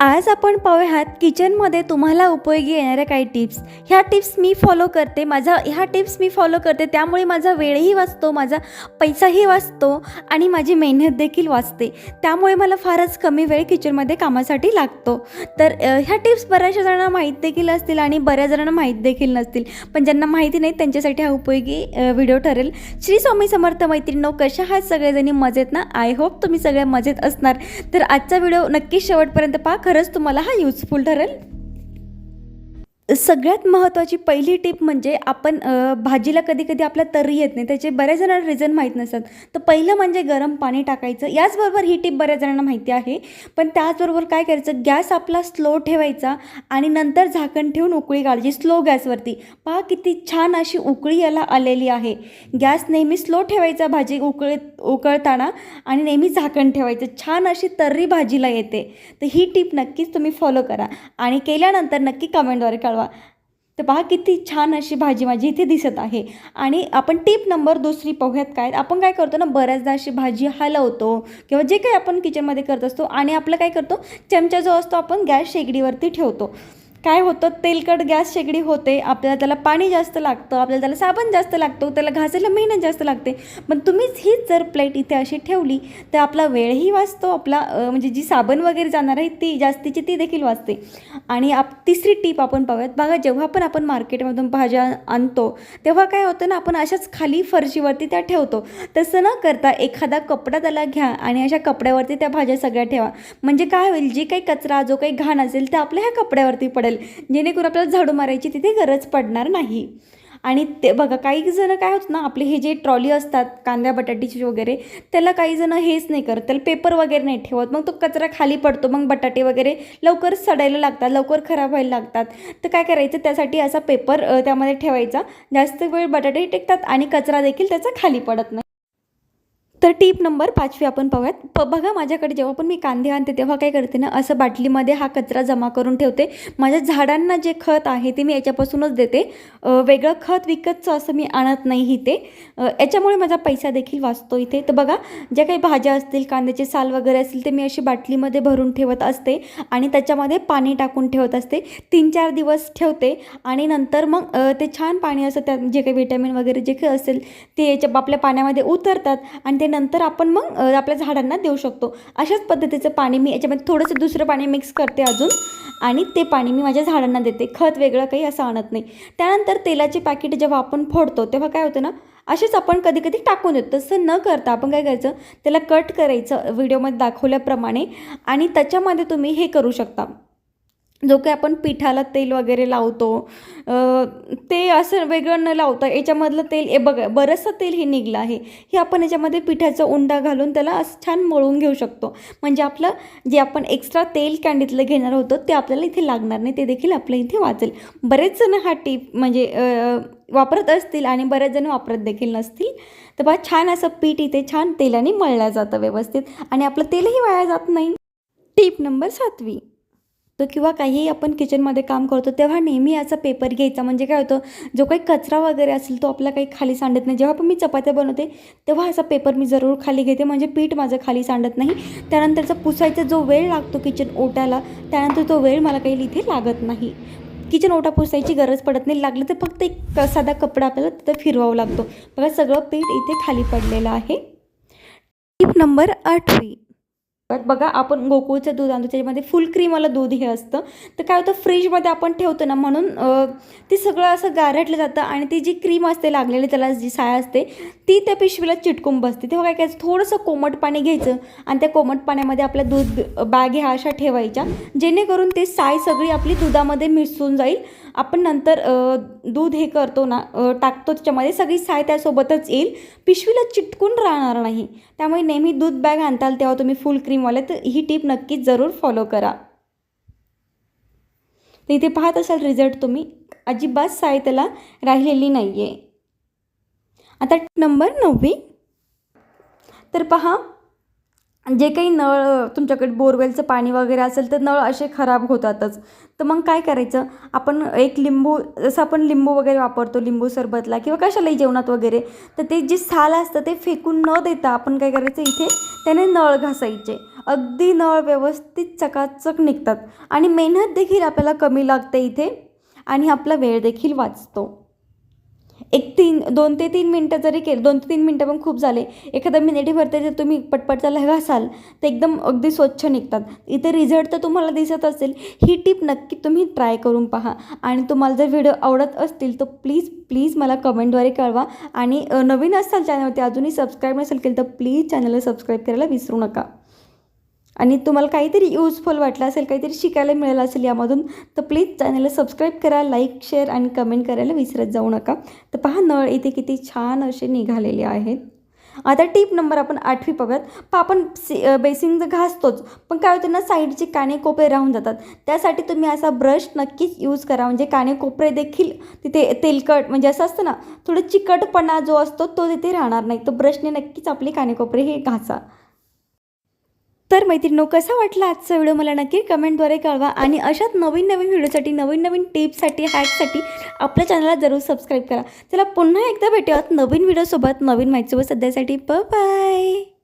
आज आपण पाहूयात किचनमध्ये तुम्हाला उपयोगी येणाऱ्या काही टिप्स. ह्या टिप्स मी फॉलो करते. माझा ह्या टिप्स मी फॉलो करते. त्यामुळे माझा वेळही वाचतो माझा पैसाही वाचतो आणि माझी मेहनत देखील वाचते. त्यामुळे मला फारच कमी वेळ किचनमध्ये कामासाठी लागतो. तर ह्या टिप्स बऱ्याचशा जणांना माहीत देखील असतील आणि बऱ्याच जणांना माहीत देखील नसतील. पण ज्यांना माहिती नाही त्यांच्यासाठी हा उपयोगी व्हिडिओ ठरेल. श्री स्वामी समर्थ मैत्रिणो कशा आहात सगळेजणी? मजेत ना? आय होप तुम्ही सगळे मजेत असणार. तर आजचा व्हिडिओ नक्कीच शेवटपर्यंत पाक खरंच तुम्हाला हा युजफुल ठरेल. सगळ्यात महत्त्वाची पहिली टिप म्हणजे आपण भाजीला कधी कधी आपल्या तर्री येत नाही त्याचे बऱ्याच जणांना रिझन माहीत नसतात. तर पहिलं म्हणजे गरम पाणी टाकायचं. याचबरोबर ही टिप बऱ्याच जणांना माहिती आहे. पण त्याचबरोबर काय करायचं? गॅस आपला स्लो ठेवायचा आणि नंतर झाकण ठेवून उकळी काढायची स्लो गॅसवरती. पहा किती छान अशी उकळी याला आलेली आहे. गॅस नेहमी स्लो ठेवायचा भाजी उकळीत उकळताना आणि नेहमी झाकण ठेवायचं. छान अशी तर्री भाजीला येते. तर ही टिप नक्कीच तुम्ही फॉलो करा. आणि केल्यानंतर नक्की कमेंटद्वारे कळवा तर पहा किती छान अशी भाजी माझी इथे दिसत आहे. आणि आपण टिप नंबर दुसरी पाहूयात काय. आपण काय करतो ना बऱ्याचदा अशी भाजी हलवतो किंवा जे काही आपण किचनमध्ये करत असतो आणि आपलं काय करतो चमचा जो असतो आपण गॅस शेगडीवरती ठेवतो. काय होतं? तेलकट गॅस शेगडी होते. आपल्याला त्याला पाणी जास्त लागतं. आपल्याला त्याला साबण जास्त लागतो. त्याला घासायला मेहनत जास्त लागते. पण तुम्हीच हीच जर प्लेट इथे अशी ठेवली तर आपला वेळही वाचतो. आपला म्हणजे जी साबण वगैरे जाणार आहे ती जास्तीची ती देखील वाचते. आणि आप तिसरी टीप आपण पाहूयात. बघा जेव्हा पण आपण मार्केटमधून भाज्या आणतो तेव्हा काय होतं ना आपण अशाच खाली फरशीवरती त्या ठेवतो. तसं न करता एखादा कपडा त्याला घ्या आणि अशा कपड्यावरती त्या भाज्या सगळ्या ठेवा. म्हणजे काय होईल? जी काही कचरा जो काही घाण असेल ते आपल्या ह्या कपड्यावरती पडेल. जेणेकरून आपल्याला झाडू मारायची तिथे गरज पडणार नाही. आणि ते बघा काही जणं काय होतं ना आपले हे जे ट्रॉली असतात कांद्या बटाट्याची वगैरे त्याला काही जणं हेच नाही करत. त्याला पेपर वगैरे नाही ठेवत. मग तो कचरा खाली पडतो. मग बटाटे वगैरे लवकर सडायला लागतात लवकर खराब व्हायला लागतात. तर काय करायचं? त्यासाठी असा पेपर त्यामध्ये ठेवायचा. जास्त वेळ बटाटे टिकतात आणि कचरा देखील त्याचा खाली पडत नाही. तर टीप नंबर पाचवी आपण पाहूयात. प बघा माझ्याकडे जेव्हा पण मी कांदे आणते तेव्हा काय करते ना असं बाटलीमध्ये हा कचरा जमा करून ठेवते. माझ्या झाडांना जे खत आहे ते मी याच्यापासूनच देते. वेगळं खत विकतचं असं मी आणत नाही इथे. याच्यामुळे माझा पैसा देखील वाचतो इथे. तर बघा ज्या काही भाज्या असतील कांद्याचे साल वगैरे असतील ते मी अशी बाटलीमध्ये भरून ठेवत असते आणि त्याच्यामध्ये पाणी टाकून ठेवत असते. तीन चार दिवस ठेवते आणि नंतर मग ते छान पाणी असं त्यात जे काही विटॅमिन वगैरे जे काही असेल ते याच्या आपल्या पाण्यामध्ये उतरतात आणि ते ते नंतर आपण मग आपल्या झाडांना देऊ शकतो. अशाच पद्धतीचं पाणी मी याच्यामध्ये थोडंसं दुसरं पाणी मिक्स करते अजून. आणि ते पाणी मी माझ्या झाडांना देते. खत वेगळं काही असं आणत नाही. त्यानंतर तेलाचे पॅकेट जेव्हा आपण फोडतो तेव्हा काय होतं ना असेच आपण कधी कधी टाकून देतो. तसं न करता आपण काय करायचं त्याला कट करायचं व्हिडिओमध्ये दाखवल्याप्रमाणे. आणि त्याच्यामध्ये तुम्ही हे करू शकता. जो काही आपण पिठाला तेल वगैरे लावतो ते असं वेगळं न लावता याच्यामधलं तेल हे बघा बरंचसं तेल हे निघलं आहे. हे आपण याच्यामध्ये पिठाचा उंडा घालून त्याला असं छान मळून घेऊ शकतो. म्हणजे आपलं जे आपण एक्स्ट्रा तेल कॅन्डीतलं घेणार होतो ते आपल्याला इथे लागणार नाही ते देखील आपल्या इथे वाचेल. बरेच जण हा टीप म्हणजे वापरत असतील आणि बरेच जण वापरत देखील नसतील. तर बा छान असं पीठ इथे छान तेलाने मळलं जातं व्यवस्थित आणि आपलं तेलही वाया जात नाही. टीप नंबर सातवी. तर किंवा काहीही आपण किचनमध्ये काम करतो तेव्हा नेहमी याचा पेपर घ्यायचा. म्हणजे काय होतं जो काही कचरा वगैरे असेल तो आपला काही खाली सांडत नाही. जेव्हा पण मी चपात्या बनवते तेव्हा असा पेपर मी जरूर खाली घेते. म्हणजे पीठ माझं खाली सांडत नाही. त्यानंतरचा पुसायचा जो वेळ लागतो किचन ओट्याला त्यानंतर तो वेळ मला काही इथे लागत नाही. किचन ओटा पुसायची गरज पडत नाही. लागलं तर फक्त एक साधा कपडा आपल्याला तिथं फिरवावं लागतो. बघा सगळं पीठ इथे खाली पडलेलं आहे. टीप नंबर आठवी. बघा आपण गोकुळचं दूध आणतो त्याच्यामध्ये फुल क्रीमवालं दूध हे असतं. तर काय होतं फ्रीजमध्ये आपण ठेवतो ना म्हणून ते सगळं असं गारटलं जातं आणि ती जी क्रीम असते लागलेली त्याला जी साय असते ती त्या पिशवीला चिटकून बसते. तेव्हा काय करायचं थोडंसं कोमट पाणी घ्यायचं आणि त्या कोमट पाण्यामध्ये आपल्या दूध बॅग ह्या अशा ठेवायच्या जेणेकरून ते साय सगळी आपली दुधामध्ये मिसळून जाईल. आपण नंतर दूध हे करतो ना टाकतो त्याच्यामध्ये सगळी साय त्यासोबतच येईल. पिशवीला चिटकून राहणार नाही. त्यामुळे नेहमी दूध बॅग आणताल तेव्हा तुम्ही फुल क्रीम मला तर ही टीप नक्कीच जरूर फॉलो करा. तर इथे पाहत असाल रिझल्ट तुम्ही. अजिबात साय त्याला राहिलेली नाही आहे आता नंबर नववी. तर पहा जे काही नळ तुमच्याकडे बोरवेलचं पाणी वगैरे असेल तर नळ असे खराब होतातच. तर मग काय करायचं? आपण एक लिंबू जसं आपण लिंबू वगैरे वापरतो लिंबू सरबतला किंवा कशालाही जेवणात वगैरे तर ते जे साल असतं ते फेकून न देता आपण काय करायचं? इथे त्याने नळ घासायचे. अगदी नळ व्यवस्थित चकाचक निघतात. आणि मेहनत देखील आपल्याला कमी लागते इथे आणि आपला वेळ देखील वाचतो. एक तीन दोन ते तीन मिनटं जरी केलं दोन ते तीन मिनटं पण खूप झाले. एखादा मिनिटभर भरते जर तुम्ही पटपट त्याला घासाल तर एकदम अगदी स्वच्छ निघतात. इथे रिझल्ट तर तुम्हाला दिसत असेल. ही टिप नक्की तुम्ही ट्राय करून पहा. आणि तुम्हाला जर व्हिडिओ आवडत असतील तर प्लीज प्लीज मला कमेंटद्वारे कळवा. आणि नवीन असाल चॅनलवरती अजूनही सबस्क्राईब नसेल केलं तर प्लीज चॅनलला सबस्क्राईब करायला विसरू नका. आणि तुम्हाला काहीतरी यूजफुल वाटलं असेल काहीतरी शिकायला मिळालं असेल यामधून तर प्लीज चॅनलला सबस्क्राईब करा लाईक शेअर आणि कमेंट करायला विसरत जाऊ नका. तर पहा नळ इथे किती छान असे निघालेले आहेत. आता टीप नंबर आपण आठवी पाहूयात पहा आपण सी बेसिंग तर घासतोच पण काय होतं ना साईडचे काने कोपरे राहून जातात. त्यासाठी तुम्ही असा ब्रश नक्कीच यूज करा. म्हणजे काने कोपरे देखील तिथे तेलकट म्हणजे असं असतं ना थोडं चिकटपणा जो असतो तो तिथे राहणार नाही. तर ब्रशने नक्कीच आपले कानेकोपरे हे घासा. तर मैत्रिणीनो कसा वाटला आजचा व्हिडिओ मला नक्की कमेंटद्वारे कळवा आणि अशाच नवीन नवीन व्हिडिओसाठी नवीन नवीन टिप्ससाठी हॅकसाठी आपल्या चॅनलला जरूर सबस्क्राईब करा. चला पुन्हा एकदा भेटूयात नवीन व्हिडिओसोबत नवीन माहितीसोबत सध्यासाठी. बाय